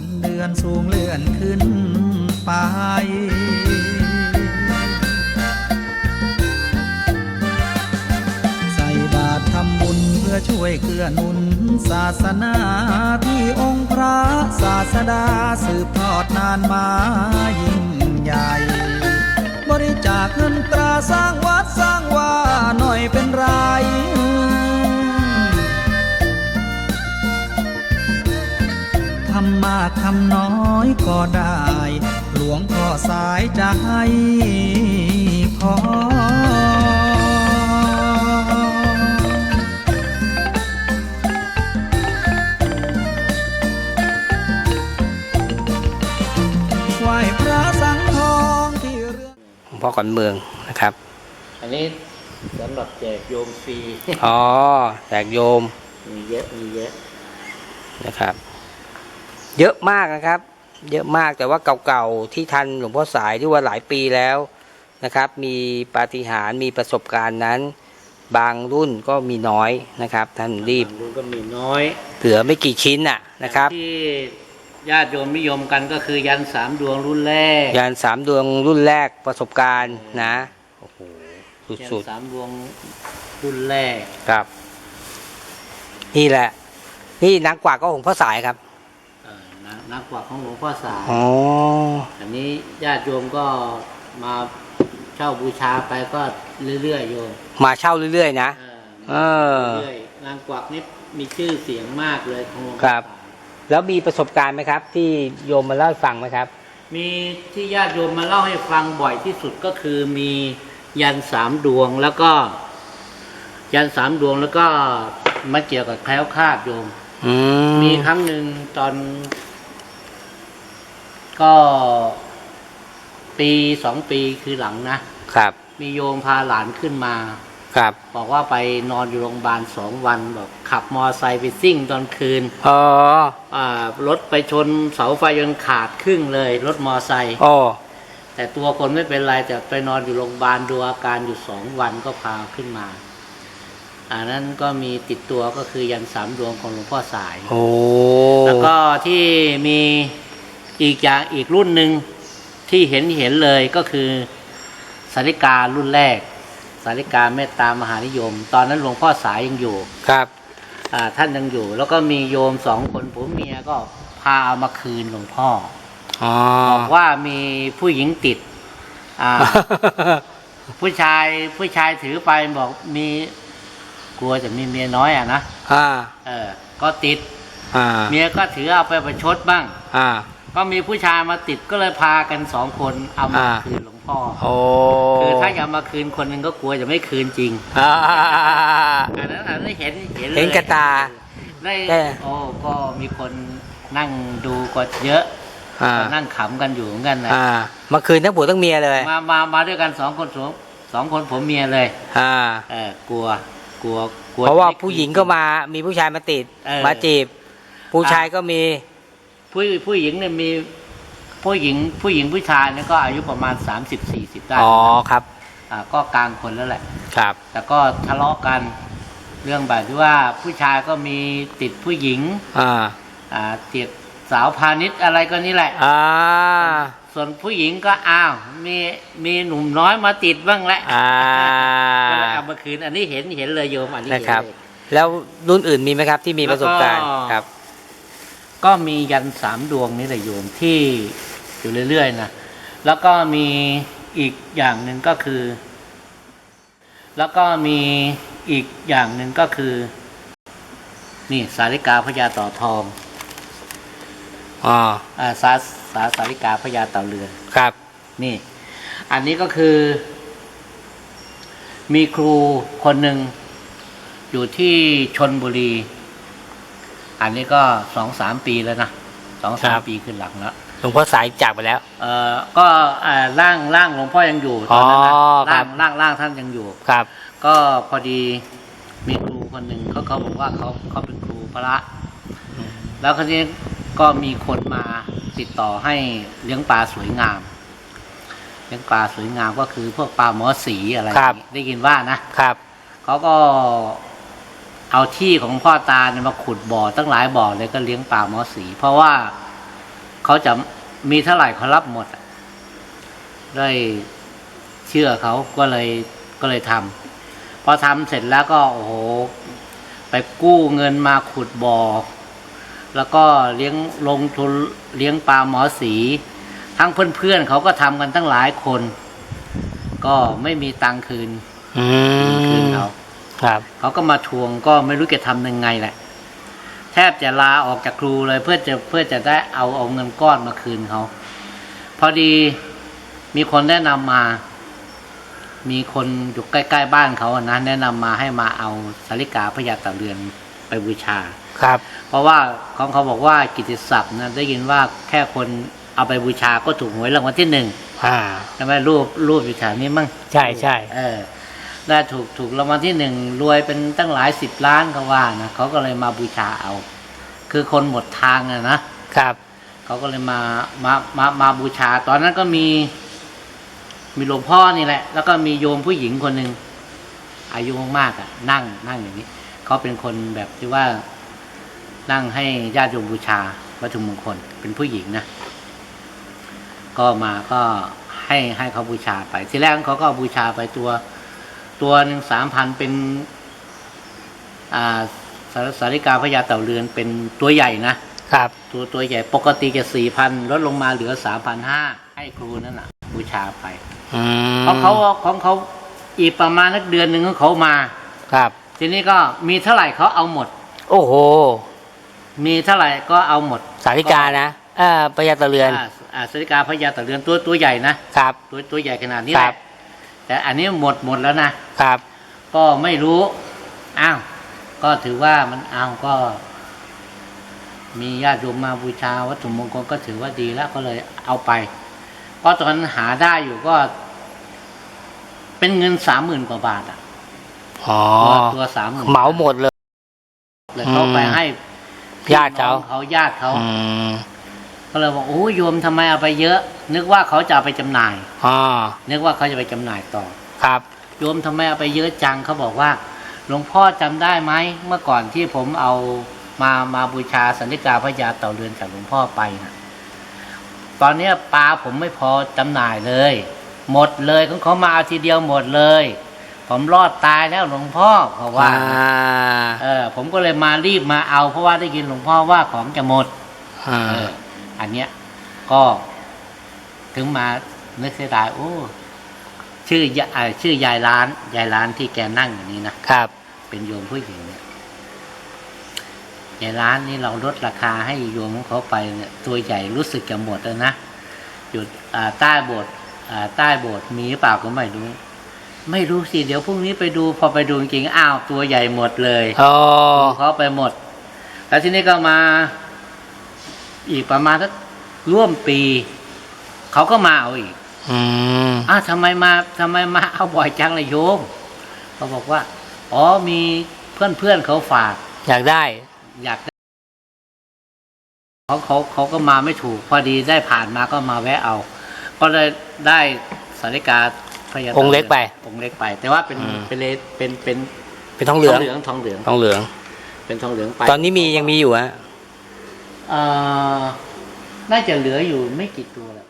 นเดือนสูงเลื่อนขึ้นไปใส่บาตรทำบุญเพื่อช่วยเกื้อหนุน ศาสนาที่องค์พระศาสดาสืบทอดนานมายิ่งใหญ่ บริจาคเงินตราสร้างวัดสร้างว่าหน่อยเป็นไรำมากทำน้อยก็ได้ หลวงพ่อสายจะให้พรไหว้พระสังทองที่เรื่องหลวงพ่อขวัญเมืองนะครับ อันนี้สำหรับแจกโยมฟรี อ๋อ แจกโยม มีเยอะ มีเยอะ นะครับ เยอะมากนะครับ เยอะมากแต่ว่าเก่าๆที่ทันหลวงพ่อสายที่ว่าหลายปีแล้วนะครับ มีปาฏิหาริย์มีประสบการณ์นั้น บางรุ่นก็มีน้อยนะครับ ท่านรีบดูก็มีน้อยเหลือไม่กี่ชิ้นน่ะนะครับที่ญาติโยมนิยมกันก็คือยันสามดวงรุ่นแรกยานสามดวงรุ่นแรกประสบการณ์นะโอ้โหยันสุดสามดวงรุ่นแรกๆครับ นี่แหละ นี่นางกวักก็ของพ่อสายครับเอ่อ นะนักกว่าของหลวงพ่อสายอ๋ออันนี้ญาติโยมก็มาเช่าบูชาไปก็เรื่อยๆโยมมาเช่าเรื่อยๆนะเออเออเรื่อยๆนางกวักนี่มีชื่อเสียงมากเลยของหลวงพ่อครับสายแล้วมีประสบการณ์ไหมครับ ที่โยมมาเล่าให้ฟังไหมครับ มีที่ญาติโยมมาเล่าให้ฟังบ่อยที่สุดก็คือมียันสามดวงแล้วก็ ยันสามดวงแล้วก็มาเกี่ยวกับแคล้วคลาดโยมอืมมีครั้งหนึ่งตอน ก็ปีสองปีคือหลังนะครับ มีโยมพาหลานขึ้นมา ครับ บอกว่าไปนอนอยู่โรงพยาบาลสองวันบอกขับมอไซค์ไปซิ่งตอนคืนอ๋ออ่ารถไปชนเสาไฟจนขาดครึ่งเลย รถมอไซค์โอ้แต่ตัวคนไม่เป็นไรแต่ไปนอนอยู่โรงพยาบาลดูอาการอยู่สองวันก็พาขึ้นมาอันนั้นก็มีติดตัวก็คือยันสามดวงของหลวงพ่อสาย โอ้ แล้วก็ที่มี อีกอย่างอีกรุ่นหนึ่งที่เห็นเห็นเลยก็คือสาริการุ่นแรก สาริกาเมตตามหานิยม ตอนนั้นหลวงพ่อสายยังอยู่ครับอ่าท่านยังอยู่ แล้วก็มีโยมสองคนผัวเมียก็พาเอามาคืนหลวงพ่ออ๋อบอกว่ามีผู้หญิงติดอ่าผู้ชายผู้ชายถือไปบอกมีกลัวจะมีเมียน้อยอะนะอ่า เออ ก็ติด อ่า เมียก็ถือเอาไปประชดบ้าง อ่า ก็มีผู้ชายมาติดก็เลยพากันสองคนเอามาอ่า คืนหลวงพ่อโอ้คือถ้าอยากมาคืนคนหนึ่งก็กลัวจะไม่คืนจริงอ่า อันนั้นอันนั้นเห็นเห็นเลยเห็นกับตาได้ได้โอ้ก็มีคนนั่งดูก็เยอะอ่าก็นั่งขำกันอยู่เหมือนกันนะอ่าเมื่อคืนทั้งผัวทั้งเมียเลย มามามาด้วยกันสองคนสองสองคนผมเมียเลยอ่า เออกลัวกลัวกลัวเพราะว่าจไม่ผู้หญิงก็มามีผู้ชายมาติดเออ มาจีบ ผู้ชายก็มี ผู้ผู้หญิงเนี่ยมีผู้หญิงผู้หญิงผู้ชายเนี่ยก็อายุประมาณ 30 40 ได้อ๋อครับอ่าก็กลางคนแล้วแหละครับ แต่ก็ทะเลาะกันเรื่องแบบที่ว่าผู้ชายก็มีติดผู้หญิง อ่าอ่าติดสาวพาณิชย์อะไรก็นี่แหละ อ่า ส่วนผู้หญิงก็อ้าวมีมีหนุ่มน้อยมาติดบ้างแหละอ่าก็เลยเอามาคืนอันนี้เห็นเห็นเลยโยมอันนี้นะเห็นครับ เลยแล้วรุ่นอื่นมีไหมครับที่มีประสบการณ์แล้วก็ครับ ก็มียันสามดวงนี่แหละโยมที่อยู่เรื่อยๆนะแล้วก็มีอีกอย่างหนึ่งก็คือ แล้วก็มีอีกอย่างหนึ่งก็คือ นี่สาริกาพญาต่อทองอ๋ออ่าสาสาสาริกาพญาเต่าเรือนครับ นี่ อันนี้ก็คือ มีครูคนหนึ่งอยู่ที่ชนบุรี อันนี้ก็สองสามปีแล้วนะสองสามปีขึ้นหลังแล้วหลวงพ่อสายจากไปแล้ว เอ่อก็อ่าร่างร่างหลวงพ่อยังอยู่ตอนนั้นนะอ๋อครัร่าบ งร่างร่างท่านยังอยู่ ครับ ก็พอดีมีครูคนหนึ่งเขาเขาบอกว่าเขาเขาเป็นครูพระ แล้วคราวนี้ก็มีคนมาติดต่อให้เลี้ยงปลาสวยงาม เลี้ยงปลาสวยงามก็คือพวกปลาหมอสีอะไรอครัย่าบงนี้ได้ยินว่านะครับ เขาก็ เอาที่ของพ่อตาเนี่ยมาขุดบ่อตั้งหลายบ่อเลยก็เลี้ยงปลาหมอสี เพราะว่าเขาจะมีเท่าไหร่เขารับหมดอะได้เชื่อเขาก็เลยก็เลยทำพอทำเสร็จแล้วก็โอ้โห ไปกู้เงินมาขุดบ่อ แล้วก็เลี้ยงลงทุนเลี้ยงปลาหมอสี ทั้งเพื่อนๆเขาก็ทำกันตั้งหลายคน ก็ไม่มีตังค์คืนอืคืนมเขา ครับเขาก็มาทวงก็ไม่รู้จะทำยังไงแหละ แทบจะลาออกจากครูเลยเพื่อจะเพื่อจะได้เอาเอาเงินก้อนมาคืนเขาพอดีมีคนแนะนำมา มีคนอยู่ใกล้ๆบ้านเขาอะนะแนะนำมาให้มาเอาสาริกาพญาเต่าเรือนไปบูชาครับ เพราะว่าของเขาบอกว่ากิตติศัพท์นะได้ยินว่าแค่คนเอาไปบูชาก็ถูกหวยรางวัลที่หนึ่งอ่าใช่ไหมรูปรูปอยู่แถวนี้มั้งใช่ใช่เออ ได้ถูกถูกรางวัลที่หนึ่งรวยเป็นตั้งหลายสิบล้านเขาว่านะเขาก็เลยมาบูชาเอา คือคนหมดทางอะนะครับเขาก็เลยมามามามาบูชา ตอนนั้นก็มี มีหลวงพ่อนี่แหละ แล้วก็มีโยมผู้หญิงคนหนึ่งอายุมากๆอะ นั่งนั่งอย่างนี้เขาเป็นคนแบบที่ว่านั่งให้ญาติโยมบูชาวัตถุมงคลเป็นผู้หญิงนะก็มาก็ให้ให้เขาบูชาไป ทีแรกเขาก็เอาบูชาไปตัว ตัวหนึ่งสามพันเป็นอ่าสาสาริกาพญาเต่าเรือนเป็นตัวใหญ่นะครับ ตัวตัวใหญ่ปกติจะสี่พันลดลงมาเหลือสามพันห้าให้ครูนั่นน่ะบูชาไปอืมของเขาของเขาอีกประมาณนักเดือนหนึ่งของเขามาครับ ทีนี้ก็มีเท่าไหร่เขาเอาหมด โอ้โห มีเท่าไหร่ก็เอาหมด สาริกานะเอ่าพญาตะเรือนอ่าอ่าสาริกาพญาเต่าเรือนตัวตัวใหญ่นะครับ ตัวตัวใหญ่ขนาดนี้คแหรัละบ แต่อันนี้หมดหมดแล้วนะครับ ก็ไม่รู้อ้าวก็ถือว่ามันอ้าวก็ มีญาติโยมมาบูชาวัตถุมงคลก็ถือว่าดีแล้วก็เลยเอาไป เพราะตอนนั้นหาได้อยู่ก็ เป็นเงินสามหมื่นกว่าบาทอะอ๋อตัวตัวสามหมื่นเหมาหมดเลยเลยเขาไปให้พี่ญาติเขาน้องเขาญาติเขาอืมก็เลยบอกโอ้โยมทำไมเอาไปเยอะ นึกว่าเขาจะเอาไปจำหน่ายอ๋อนึกว่าเขาจะไปจำหน่ายต่อครับโยมทำไมเอาไปเยอะจังเขาบอกว่า หลวงพ่อจำได้ไหมเมื่อก่อนที่ผมเอามามาบูชาสันนิกาพระยาเต่าเรือนจากหลวงพ่อไปนะตอนเนี้ยปลาผมไม่พอจำหน่ายเลย หมดเลยของเขามาเอาทีเดียวหมดเลย ผมรอดตายแล้วหลวงพ่อเขาว่าอ่าเออ ผมก็เลยมารีบมาเอา เพราะว่าได้ยินหลวงพ่อว่าของจะหมดอ่าเอออันเนี้ยก็ ถึงมานึกเสียดายโอ้ชื่อยาอ่าชื่อยายร้านยายร้านที่แกนั่งอยู่นี้นะครับ เป็นโยมผู้หญิงเนี่ยยายร้านนี่เราลดราคาให้โยมของเขาไปเนี่ยตัวใหญ่รู้สึกจะหมดแล้วนะอยู่อ่าใต้โบสถ์อ่าใต้โบสถ์มีหรือเปล่าก็ไม่รู้ไม่รู้สิ เดี๋ยวพรุ่งนี้ไปดูพอไปดูจริงๆอ้าวตัวใหญ่หมดเลยอ๋อเขาไปหมด แล้วทีนี้ก็มา อีกประมาณสักร่วมปี เขาก็มาเอาอีกอืมอ้าวทำไมมาทำไมมาเอาบ่อยจังเลยโยมเขาบอกว่า อ๋อมีเพื่อนเพื่อนๆเขาฝาก อยากได้ อยากได้เขาเขาเขาก็มาไม่ถูก พอดีได้ผ่านมาก็มาแวะเอา ก็เลยได้สาริกาพญาองค์เล็กไปองค์เล็กไป แต่ว่าเป็นอืม เป็นเลเป็นเป็นเป็นทองเหลือง ทองเหลืองทองเหลืองทอง เหลือง เป็นทองเหลืองไปตอนนี้มียังมีอยู่ฮะ เอ่อน่าจะเหลืออยู่ไม่กี่ตัวแหละ